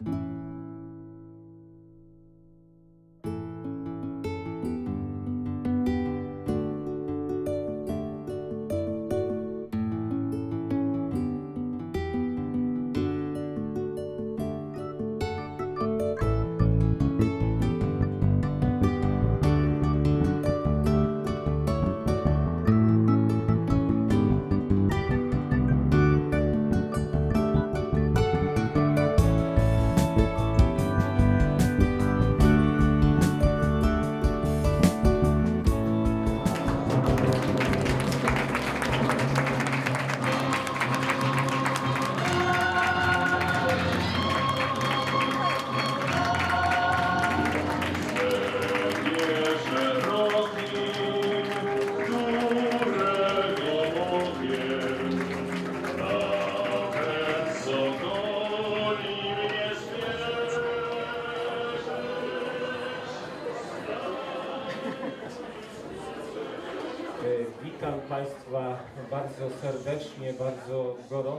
Nie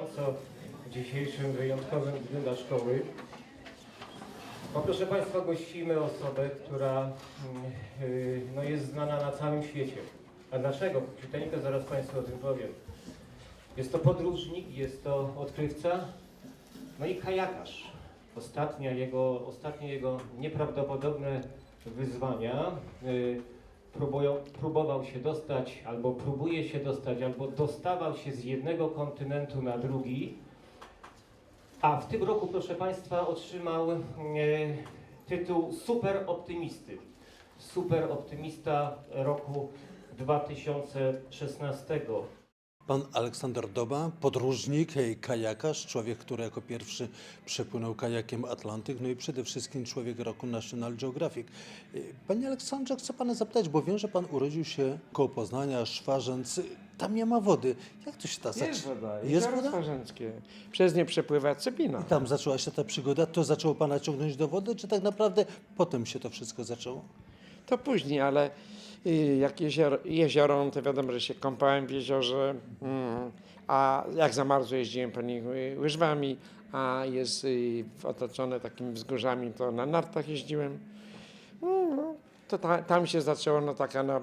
gorąco w dzisiejszym wyjątkowym dniu dla szkoły. Proszę Państwa, gościmy osobę, która mm, y, no, jest znana na całym świecie. A dlaczego? Króciuteńko zaraz Państwu o tym powiem. Jest to podróżnik, jest to odkrywca, no i kajakarz. Ostatnia jego, ostatnie jego nieprawdopodobne wyzwania y, próbują, próbował się dostać, albo próbuje się dostać, albo dostawał się z jednego kontynentu na drugi. A w tym roku, proszę Państwa, otrzymał e, tytuł super optymisty. Super optymista roku 2016. Pan Aleksander Doba, podróżnik, kajakarz, człowiek, który jako pierwszy przepłynął kajakiem Atlantyk, no i przede wszystkim człowiek roku National Geographic. E, Panie Aleksandrze, chcę Pana zapytać, bo wiem, że Pan urodził się koło Poznania, Szwarzęc. Tam nie ma wody. Jak to się ta Jest woda, Jest woda? Przez nie przepływa Cepina. Tam zaczęła się ta przygoda. To zaczęło Pana ciągnąć do wody, czy tak naprawdę potem się to wszystko zaczęło? To później, ale y, jak jezioro, jezioro, no to wiadomo, że się kąpałem w jeziorze, mm, a jak zamarzło jeździłem po nich łyżwami, a jest y, otoczone takimi wzgórzami, to na nartach jeździłem. Mm, no, to ta, tam się zaczęło no, taka no,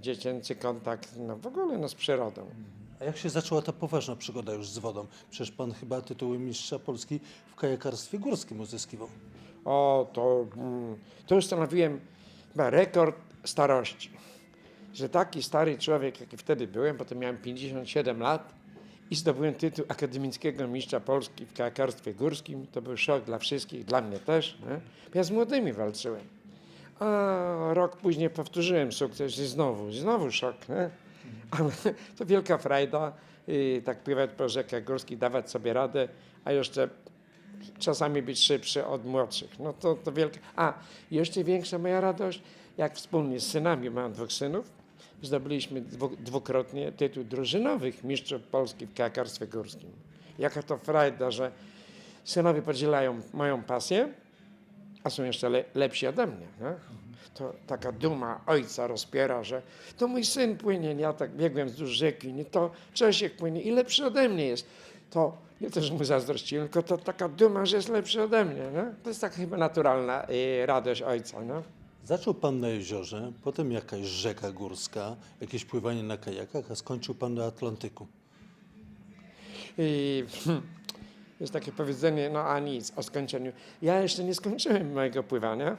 dziecięcy kontakt no, w ogóle no, z przyrodą. A jak się zaczęła ta poważna przygoda już z wodą? Przecież Pan chyba tytuły mistrza Polski w kajakarstwie górskim uzyskiwał. O, to, mm, to ustanowiłem chyba rekord starości. Że taki stary człowiek, jaki wtedy byłem, to miałem 57 lat i zdobyłem tytuł akademickiego mistrza Polski w kajakarstwie górskim. To był szok dla wszystkich, dla mnie też. Nie? Ja z młodymi walczyłem. A rok później powtórzyłem sukces i znowu, znowu szok. Nie? Ale to wielka frajda, i tak pływać po rzekach górskich, dawać sobie radę, a jeszcze czasami być szybszy od młodszych. No to, to wielka. A, jeszcze większa moja radość, jak wspólnie z synami, mam dwóch synów, zdobyliśmy dwu, dwukrotnie tytuł drużynowych mistrzów Polski w kajakarstwie górskim. Jaka to frajda, że synowie podzielają moją pasję, a są jeszcze le, lepsi ode mnie. Nie? To taka duma ojca rozpiera, że to mój syn płynie, ja tak biegłem wzdłuż rzeki, nie to Czesiek płynie i lepszy ode mnie jest. To nie też mu zazdrościłem, tylko to taka duma, że jest lepszy ode mnie. Nie? To jest taka chyba naturalna y, radość ojca. Zaczął Pan na jeziorze, potem jakaś rzeka górska, jakieś pływanie na kajakach, a skończył Pan na Atlantyku. I hmm, jest takie powiedzenie, no a nic, o skończeniu. Ja jeszcze nie skończyłem mojego pływania,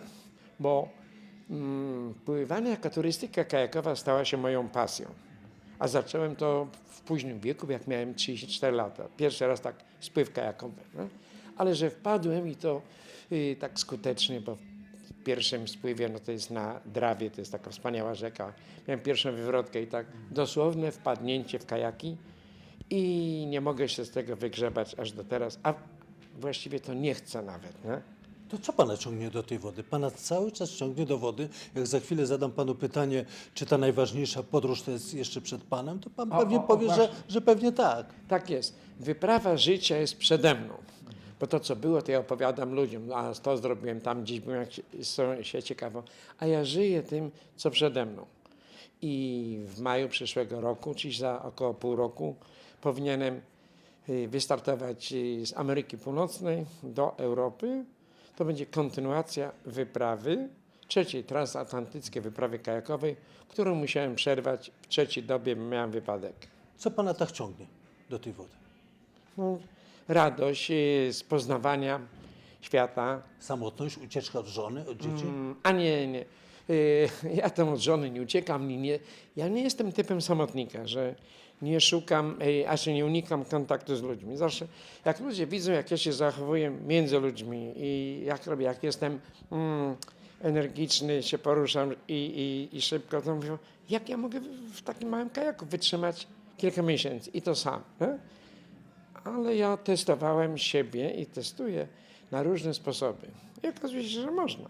bo mm, pływanie jako turystyka kajakowa stała się moją pasją. A zacząłem to w późnym wieku, jak miałem 34 lata. Pierwszy raz tak spływ kajakowy. No? Ale że wpadłem i to y, tak skutecznie, bo pierwszym spływie, no to jest na Drawie, to jest taka wspaniała rzeka. Miałem pierwszą wywrotkę i tak dosłowne wpadnięcie w kajaki i nie mogę się z tego wygrzebać aż do teraz, a właściwie to nie chcę nawet. Nie? To co Pana ciągnie do tej wody? Pana cały czas ciągnie do wody. Jak za chwilę zadam Panu pytanie, czy ta najważniejsza podróż to jest jeszcze przed Panem, to Pan O, pewnie o, o, powie, że, że pewnie tak. Tak jest. Wyprawa życia jest przede mną. Bo to, co było, to ja opowiadam ludziom. A to zrobiłem tam, gdzieś byłem, jak się, się ciekawo. A ja żyję tym, co przede mną. I w maju przyszłego roku, czyli za około pół roku, powinienem y, wystartować y, z Ameryki Północnej do Europy. To będzie kontynuacja wyprawy, trzeciej transatlantyckiej wyprawy kajakowej, którą musiałem przerwać w trzeciej dobie, miałem wypadek. Co pana tak ciągnie do tej wody? No, radość y, z poznawania świata, Samotność, ucieczka od żony, od dzieci? Mm, A nie, nie. Y, Ja tam od żony nie uciekam. Nie. Ja nie jestem typem samotnika, że nie szukam, y, a się nie unikam kontaktu z ludźmi. Zawsze, jak ludzie widzą, jak ja się zachowuję między ludźmi i jak robię, jak jestem mm, energiczny, się poruszam i, i, i szybko, to mówią, jak ja mogę w- w takim małym kajaku wytrzymać kilka miesięcy i to sam. Nie? Ale ja testowałem siebie i testuję na różne sposoby. I okazuje się, że można.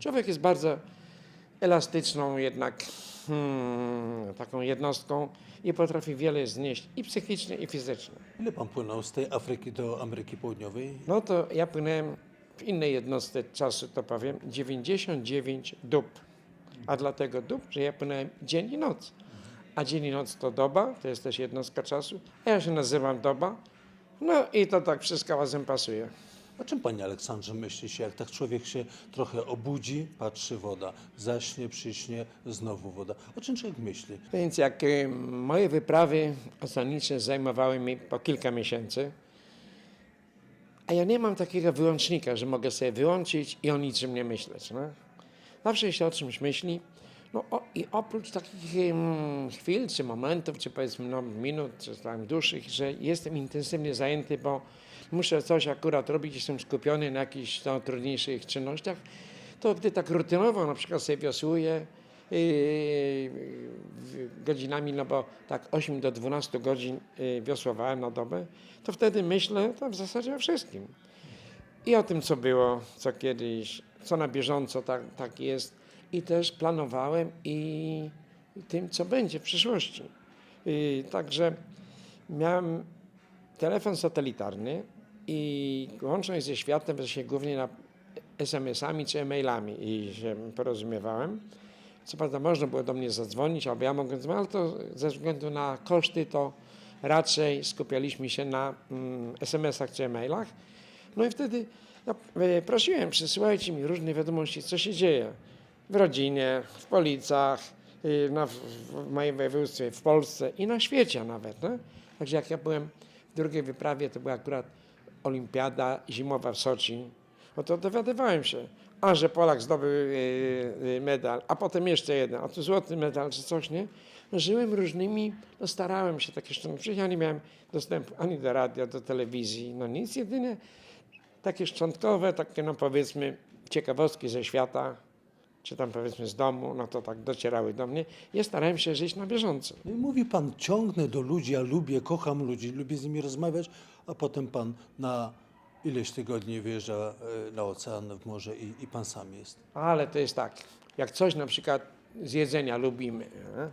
Człowiek jest bardzo elastyczną jednak hmm, taką jednostką i potrafi wiele znieść i psychicznie, i fizycznie. Ile pan płynął z tej Afryki do Ameryki Południowej? No to ja płynąłem w innej jednostce czasu, to powiem, 99 dób. A dlatego dób, że ja płynąłem dzień i noc. A dzień i noc to doba, to jest też jednostka czasu, a ja się nazywam doba. No i to tak wszystko razem pasuje. O czym panie Aleksandrze myśli się, jak tak człowiek się trochę obudzi, patrzy woda, zaśnie, przyśnie, znowu woda. O czym człowiek myśli? Więc jak y, moje wyprawy oceaniczne zajmowały mi po kilka miesięcy, a ja nie mam takiego wyłącznika, że mogę sobie wyłączyć i o niczym nie myśleć. No? Zawsze się o czymś myśli. No o, i oprócz takich chwil, czy momentów, czy powiedzmy no, minut, czy tam dłuższych, że jestem intensywnie zajęty, bo muszę coś akurat robić, jestem skupiony na jakichś no, trudniejszych czynnościach, to gdy tak rutynowo na przykład sobie wiosłuję, yy, godzinami, no bo tak 8 do 12 godzin yy, wiosłowałem na dobę, to wtedy myślę to w zasadzie o wszystkim. I o tym, co było, co kiedyś, co na bieżąco tak, tak jest. I też planowałem i, tym, co będzie w przyszłości. Yy, także miałem telefon satelitarny i łączność ze światem się głównie na SMS-ami czy e-mailami i się porozumiewałem. Co prawda można było do mnie zadzwonić, albo ja mogłem ale to ze względu na koszty to raczej skupialiśmy się na mm, SMS-ach czy e-mailach. No i wtedy ja, e, prosiłem, przesyłajcie mi różne wiadomości, co się dzieje w rodzinie, w Policach, y, na, w, moim województwie, w Polsce i na świecie nawet. No? Także jak ja byłem w drugiej wyprawie, to była akurat olimpiada zimowa w Soczi, no to dowiadywałem się, a że Polak zdobył y, y, medal, a potem jeszcze jeden, a tu złoty medal czy coś, nie? No, żyłem różnymi, no starałem się takie szczątki, ja nie miałem dostępu ani do radia, do telewizji, no nic, jedynie takie szczątkowe, takie no powiedzmy ciekawostki ze świata, czy tam powiedzmy z domu, no to tak docierały do mnie. Ja starałem się żyć na bieżąco. No i mówi pan, ciągnę do ludzi, ja lubię, kocham ludzi, lubię z nimi rozmawiać, a potem pan na ileś tygodni wyjeżdża e, na ocean, w morze i, i pan sam jest. Ale to jest tak, jak coś na przykład z jedzenia lubimy, nie?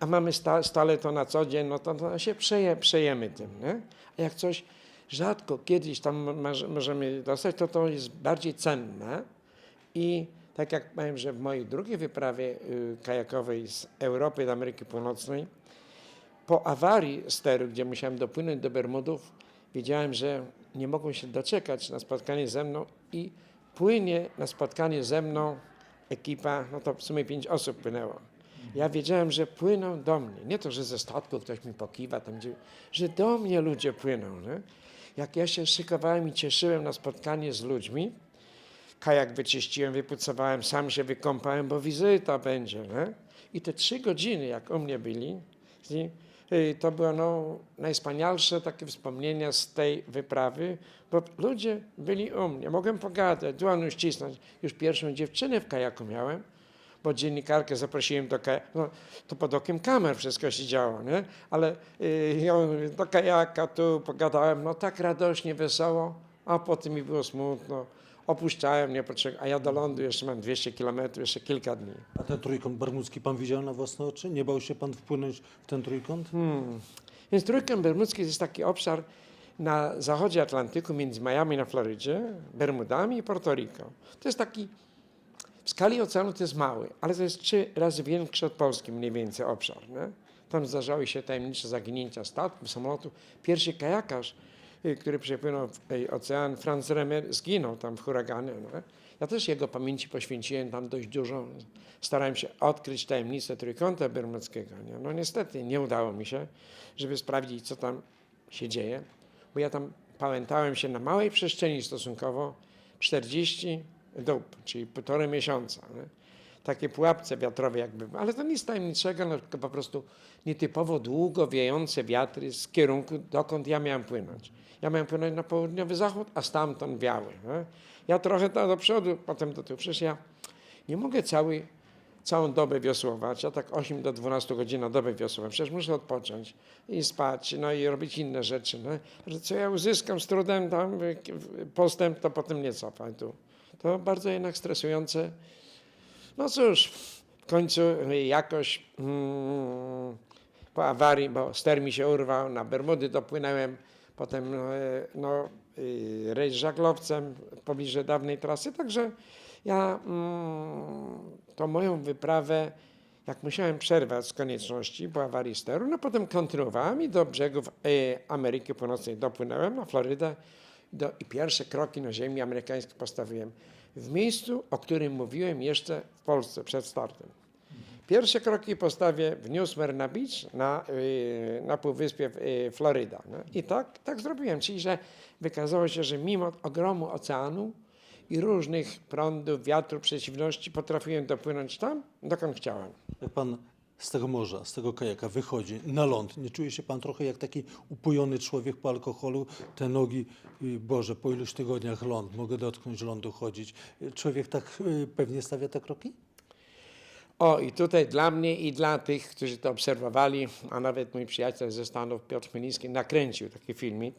a mamy sta, stale to na co dzień, no to, to się przeje, przejemy tym. Nie? A jak coś rzadko kiedyś tam może- możemy dostać, to to jest bardziej cenne. I tak jak powiem, że w mojej drugiej wyprawie y, kajakowej z Europy do Ameryki Północnej, po awarii steru, gdzie musiałem dopłynąć do Bermudów, wiedziałem, że nie mogą się doczekać na spotkanie ze mną i płynie na spotkanie ze mną ekipa, no to w sumie pięć osób płynęło. Ja wiedziałem, że płyną do mnie. Nie to, że ze statku ktoś mi pokiwa, tam gdzie, że do mnie ludzie płyną. Nie? Jak ja się szykowałem i cieszyłem na spotkanie z ludźmi, kajak wyczyściłem, wypucowałem, sam się wykąpałem, bo wizyta będzie. Nie? I te trzy godziny, jak u mnie byli, y, to było no, najwspanialsze takie wspomnienia z tej wyprawy, bo ludzie byli u mnie. Mogłem pogadać, dłoń ścisnąć. Już pierwszą dziewczynę w kajaku miałem, bo dziennikarkę zaprosiłem do kajaka, no, to pod okiem kamer wszystko się działo, nie? ale y, ją do kajaka tu pogadałem, no tak radośnie, wesoło, a potem mi było smutno. Opuszczałem, nie potrzebowałem, a ja do lądu jeszcze mam 200 kilometrów, jeszcze kilka dni. A ten trójkąt bermudzki pan widział na własne oczy? Nie bał się pan wpłynąć w ten trójkąt? Hmm. Więc Trójkąt Bermudzki to jest taki obszar na zachodzie Atlantyku między Miami na Florydzie, Bermudami i Porto Rico. To jest taki, w skali oceanu to jest mały, ale to jest trzy razy większy od Polski mniej więcej obszar. Nie? Tam zdarzały się tajemnicze zaginięcia statków, samolotów. Pierwszy kajakarz, który przepłynął y, ocean, Franz Remer, zginął tam w huraganie. No. Ja też jego pamięci poświęciłem tam dość dużo. Starałem się odkryć tajemnicę Trójkąta Bermudzkiego. Nie? No niestety nie udało mi się, żeby sprawdzić, co tam się dzieje, bo ja tam pamiętałem się na małej przestrzeni stosunkowo 40 dób, czyli półtorej miesiąca. Nie? Takie pułapce wiatrowe jakby, ale to nic tajemniczego, no, tylko po prostu nietypowo długo wiejące wiatry z kierunku, dokąd ja miałem płynąć. Ja miałem płynąć na południowy zachód, a stamtąd wiały. Nie? Ja trochę to do przodu, potem do tyłu. Przecież ja nie mogę cały, całą dobę wiosłować. Ja tak 8 do 12 godzin na dobę wiosłować. Przecież muszę odpocząć i spać, no i robić inne rzeczy. No. Że co ja uzyskam z trudem tam postęp, to potem nie cofam tu. To bardzo jednak stresujące. No cóż, w końcu jakoś mm, po awarii, bo ster mi się urwał, na Bermudy dopłynąłem, potem no, e, no, y, rejs żaglowcem w pobliżu dawnej trasy, także ja mm, tą moją wyprawę, jak musiałem przerwać z konieczności po awarii steru, no potem kontynuowałem i do brzegów e, Ameryki Północnej dopłynąłem, na Florydę do, i pierwsze kroki na ziemi amerykańskiej postawiłem w miejscu, o którym mówiłem jeszcze w Polsce przed startem. Pierwsze kroki postawię w New Smyrna Beach na, y, na półwyspie y, Floryda. No. I tak, tak zrobiłem, czyli że wykazało się, że mimo ogromu oceanu i różnych prądów, wiatru, przeciwności potrafiłem dopłynąć tam, dokąd chciałem. Pan z tego morza, z tego kajaka wychodzi na ląd, nie czuje się pan trochę jak taki upojony człowiek po alkoholu? Te nogi, y, Boże, po iluś tygodniach ląd, mogę dotknąć lądu, chodzić. Człowiek tak y, pewnie stawia te kroki? O, i tutaj dla mnie i dla tych, którzy to obserwowali, a nawet mój przyjaciel ze Stanów, Piotr Chmielnicki, nakręcił taki filmik,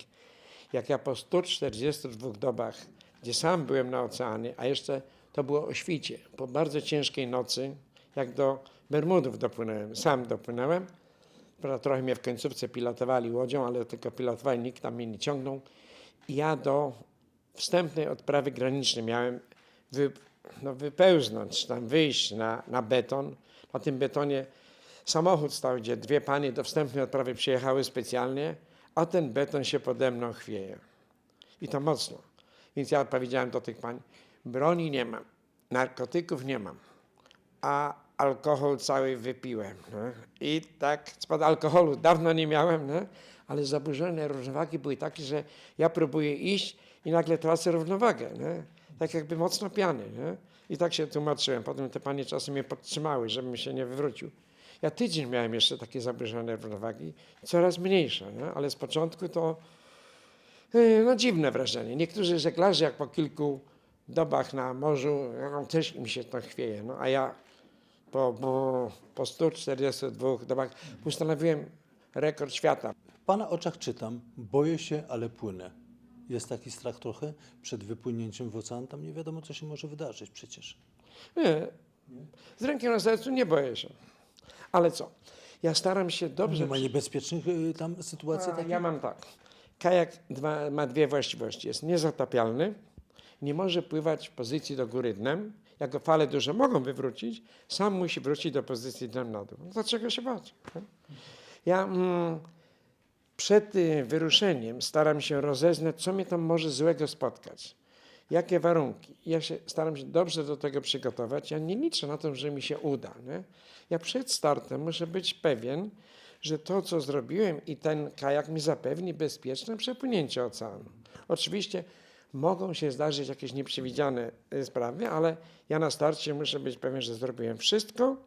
jak ja po 142 dobach, gdzie sam byłem na oceanie, a jeszcze to było o świcie, po bardzo ciężkiej nocy, jak do Bermudów dopłynąłem, sam dopłynąłem, trochę mnie w końcówce pilotowali łodzią, ale tylko pilotowali, nikt tam mnie nie ciągnął. I ja do wstępnej odprawy granicznej miałem wy, no, wypełznąć, tam wyjść na, na beton. Na tym betonie samochód stał, gdzie dwie panie do wstępnej odprawy przyjechały specjalnie, a ten beton się pode mną chwieje. I to mocno. Więc ja powiedziałem do tych pań, broni nie mam, narkotyków nie mam, a alkohol cały wypiłem. No. I tak spod alkoholu dawno nie miałem, no. ale zaburzone równowagi były takie, że ja próbuję iść i nagle tracę równowagę. No. Tak jakby mocno piany. No. I tak się tłumaczyłem. Potem te panie czasem mnie podtrzymały, żebym się nie wywrócił. Ja tydzień miałem jeszcze takie zaburzone równowagi, coraz mniejsze, no. ale z początku to Yy, No dziwne wrażenie. Niektórzy żeglarze jak po kilku dobach na morzu, no, też im się to chwieje. No, a ja po, po, po 142 dobach ustanowiłem rekord świata. W pana oczach czytam, boję się, ale płynę. Jest taki strach trochę przed wypłynięciem w ocean? Tam nie wiadomo, co się może wydarzyć przecież. Nie, z ręką na sercu nie boję się. Ale co? Ja staram się dobrze... Nie ma niebezpiecznych y, tam sytuacji takich? Ja mam tak. Kajak dwa, ma dwie właściwości. Jest niezatapialny, nie może pływać w pozycji do góry dnem. Jak go fale duże mogą wywrócić, sam musi wrócić do pozycji dnem na. No Dlaczego się bać? Ja mm, przed y, wyruszeniem staram się rozeznać, co mnie tam może złego spotkać. Jakie warunki. Ja się staram się dobrze do tego przygotować. Ja nie liczę na to, że mi się uda. Nie? Ja przed startem muszę być pewien, że to, co zrobiłem i ten kajak mi zapewni bezpieczne przepłynięcie oceanu. Oczywiście mogą się zdarzyć jakieś nieprzewidziane y, sprawy, ale ja na starcie muszę być pewien, że zrobiłem wszystko,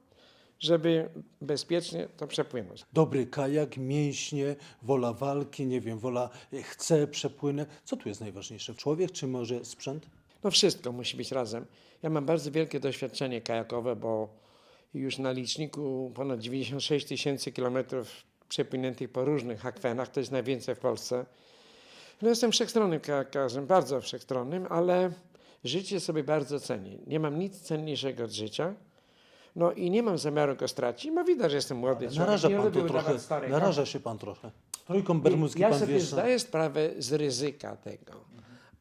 żeby bezpiecznie to przepłynąć. Dobry kajak, mięśnie, wola walki, nie wiem, wola y, chcę, przepłynę. Co tu jest najważniejsze? Człowiek czy może sprzęt? No wszystko musi być razem. Ja mam bardzo wielkie doświadczenie kajakowe, bo już na liczniku ponad 96 tysięcy kilometrów przepłynętych po różnych akwenach, to jest najwięcej w Polsce. No jestem wszechstronnym kajakarzem, bardzo wszechstronnym, ale życie sobie bardzo cenię. Nie mam nic cenniejszego od życia. No i nie mam zamiaru go stracić, bo widać, że jestem młody człowiek. Naraża pan tu trochę, starego. naraża się pan trochę. Trójką bermudzki Ja pan sobie wiesz, zdaję sprawę z ryzyka tego,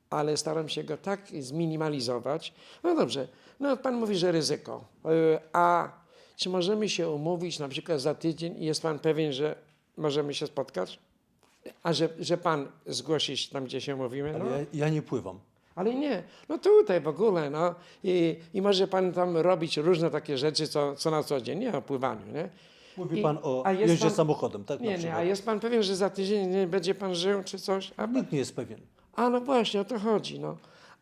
ale staram się go tak zminimalizować. No dobrze, no pan mówi, że ryzyko, y, a czy możemy się umówić na przykład za tydzień i jest pan pewien, że możemy się spotkać? A że, że pan zgłosi się tam, gdzie się mówimy? No. Ale ja, ja nie pływam. Ale nie, no tutaj w ogóle, no. I, I może pan tam robić różne takie rzeczy, co, co na co dzień, nie o pływaniu, nie? Mówi I- pan o a jest jeździe pan- samochodem, tak? na Nie, nie, przykład. a jest pan pewien, że za tydzień nie będzie pan żył czy coś? A, Nikt nie jest pewien. a no właśnie, o to chodzi, no.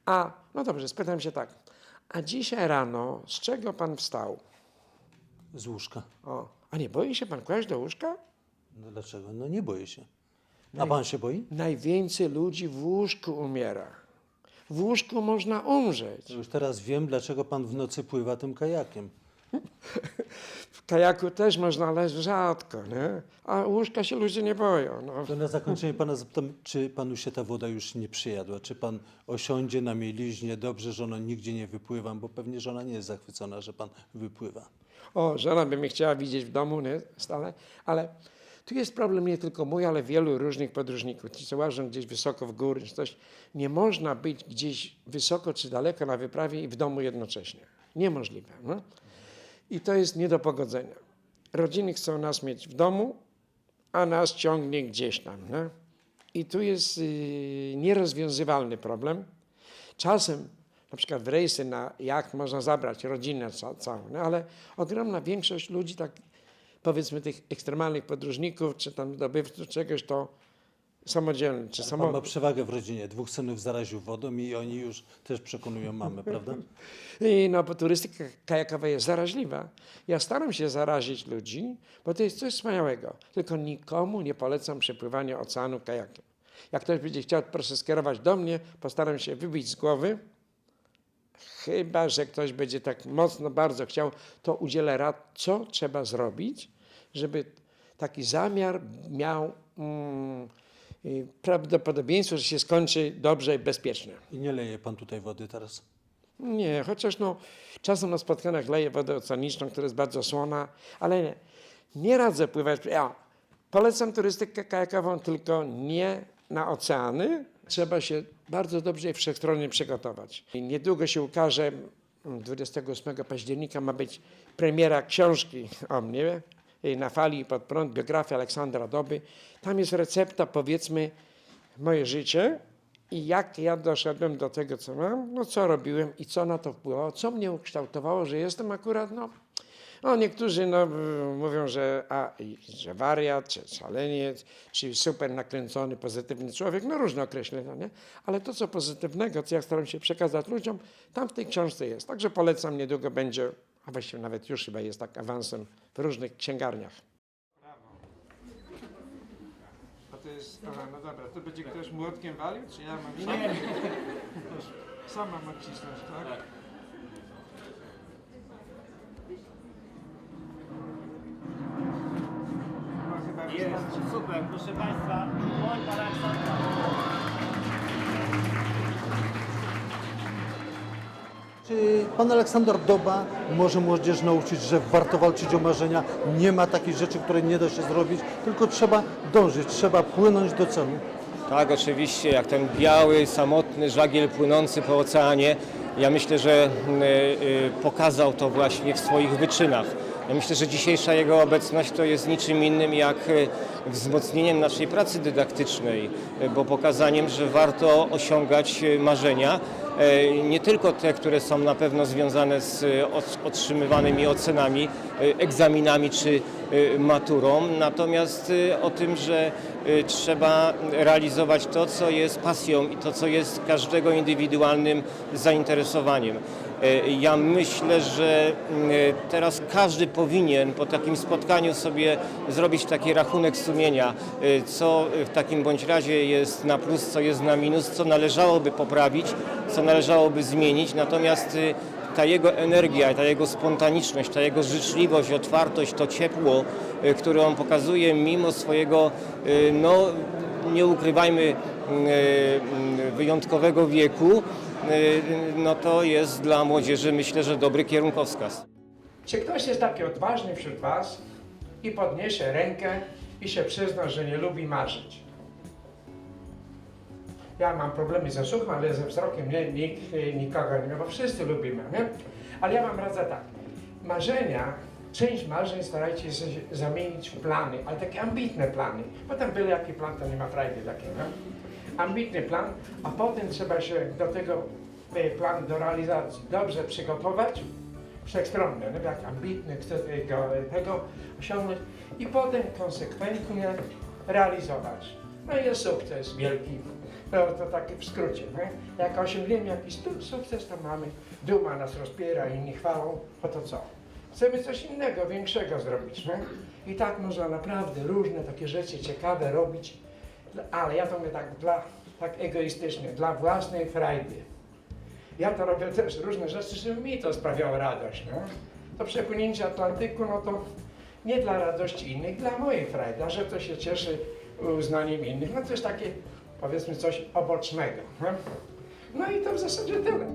A, no dobrze, spytam się tak. A dzisiaj rano, z czego pan wstał? Z łóżka. O, a nie boi się pan kłaść do łóżka? No dlaczego? No nie boję się. A pan się boi? Najwięcej ludzi w łóżku umiera. W łóżku można umrzeć. Już teraz wiem, dlaczego pan w nocy pływa tym kajakiem. W kajaku też można, ale rzadko, nie? A łóżka się ludzie nie boją. No. To na zakończenie pana zapytam, czy panu się ta woda już nie przyjadła? Czy pan osiądzie na mieliźnie? Dobrze, że ona nigdzie nie wypływam, bo pewnie żona nie jest zachwycona, że pan wypływa. O, żona by mnie chciała widzieć w domu, nie? Stale. Ale tu jest problem nie tylko mój, ale wielu różnych podróżników. Ci, co łażą gdzieś wysoko w góry, czy coś. Nie można być gdzieś wysoko czy daleko na wyprawie i w domu jednocześnie. Niemożliwe. No? I to jest nie do pogodzenia. Rodziny chcą nas mieć w domu, a nas ciągnie gdzieś tam. Nie? I tu jest yy, nierozwiązywalny problem. Czasem, na przykład w rejsy na jacht można zabrać rodzinę ca całą, no, ale ogromna większość ludzi, tak powiedzmy tych ekstremalnych podróżników, czy tam zdobywców czegoś, to samodzielny, czy Pan samo... ma przewagę w rodzinie. Dwóch synów zaraził wodą i oni już też przekonują mamę, prawda? I no, bo turystyka kajakowa jest zaraźliwa. Ja staram się zarazić ludzi, bo to jest coś wspaniałego. Tylko nikomu nie polecam przepływania oceanu kajakiem. Jak ktoś będzie chciał, proszę skierować do mnie, postaram się wybić z głowy. Chyba, że ktoś będzie tak mocno, bardzo chciał, to udzielę rad, co trzeba zrobić, żeby taki zamiar miał mm, y, prawdopodobieństwo, że się skończy dobrze i bezpiecznie. I nie leje pan tutaj wody teraz. Nie, chociaż no, czasem na spotkaniach leję wodę oceaniczną, która jest bardzo słona, ale nie, nie radzę pływać. Ja polecam turystykę kajakową, tylko nie na oceany. Trzeba się bardzo dobrze i wszechstronnie przygotować. I niedługo się ukaże, mm, 28 października ma być premiera książki o mnie, na fali pod prąd, biografia Aleksandra Doby. Tam jest recepta, powiedzmy, moje życie i jak ja doszedłem do tego, co mam, no co robiłem i co na to wpływało, co mnie ukształtowało, że jestem akurat, no, no niektórzy no, mówią, że, a, że wariat, czy szaleniec, czy super nakręcony, pozytywny człowiek, no różne określenia, nie? Ale to, co pozytywnego, co ja staram się przekazać ludziom, tam w tej książce jest. Także polecam, niedługo będzie, a właściwie nawet już chyba jest tak awansem w różnych księgarniach. A to jest, aha, no dobra, to będzie ktoś młotkiem walił, czy ja mam Nie. Sama mam cisnąć, tak? No, chyba Jest, super, proszę Państwa, dłoń Pana Czy pan Aleksander Doba może młodzież nauczyć, że warto walczyć o marzenia? Nie ma takich rzeczy, które nie da się zrobić, tylko trzeba dążyć, trzeba płynąć do celu. Tak, oczywiście, jak ten biały, samotny żagiel płynący po oceanie. Ja myślę, że y, y, pokazał to właśnie w swoich wyczynach. Ja myślę, że dzisiejsza jego obecność to jest niczym innym jak y, wzmocnieniem naszej pracy dydaktycznej, y, bo pokazaniem, że warto osiągać y, marzenia, y, nie tylko te, które są na pewno związane z ot- otrzymywanymi ocenami, egzaminami czy maturą, natomiast o tym, że trzeba realizować to, co jest pasją i to, co jest każdego indywidualnym zainteresowaniem. Ja myślę, że y, teraz każdy powinien po takim spotkaniu sobie zrobić taki rachunek sumienia, y, co w takim bądź razie jest na plus, co jest na minus, co należałoby poprawić, co należałoby zmienić. Natomiast y, ta jego energia, ta jego spontaniczność, ta jego życzliwość, otwartość, to ciepło, y, które on pokazuje mimo swojego, no nie ukrywajmy, wyjątkowego wieku, no to jest dla młodzieży myślę, że dobry kierunkowskaz. Czy ktoś jest taki odważny wśród Was i podniesie rękę i się przyzna, że nie lubi marzyć? Ja mam problemy ze słuchem, ale ze wzrokiem nie, nikt, nikogo nie ma, bo wszyscy lubimy, nie? Ale ja Wam radzę tak. Marzenia część marzeń starajcie się zamienić w plany, ale takie ambitne plany, bo byle jaki plan, to nie ma frajdy takiego. Ambitny plan, a potem trzeba się do tego e, planu, do realizacji dobrze przygotować, wszechstronny, no jak ambitny, chce tego, osiągnąć i potem konsekwentnie realizować. No i jest sukces wielki. No to tak w skrócie. Nie? Jak osiągniemy jakiś sukces, to mamy, duma nas rozpiera, inni chwalą, po to co? Chcemy coś innego, większego zrobić. Nie? I tak można naprawdę różne takie rzeczy ciekawe robić, ale ja to mówię tak, dla, tak egoistycznie, dla własnej frajdy. Ja to robię też różne rzeczy, żeby mi to sprawiało radość. No. To przepłynięcie Atlantyku, no to nie dla radości innych, dla mojej frajdy, a że to się cieszy uznaniem innych, no to jest takie powiedzmy coś obocznego. No, no i to w zasadzie tyle.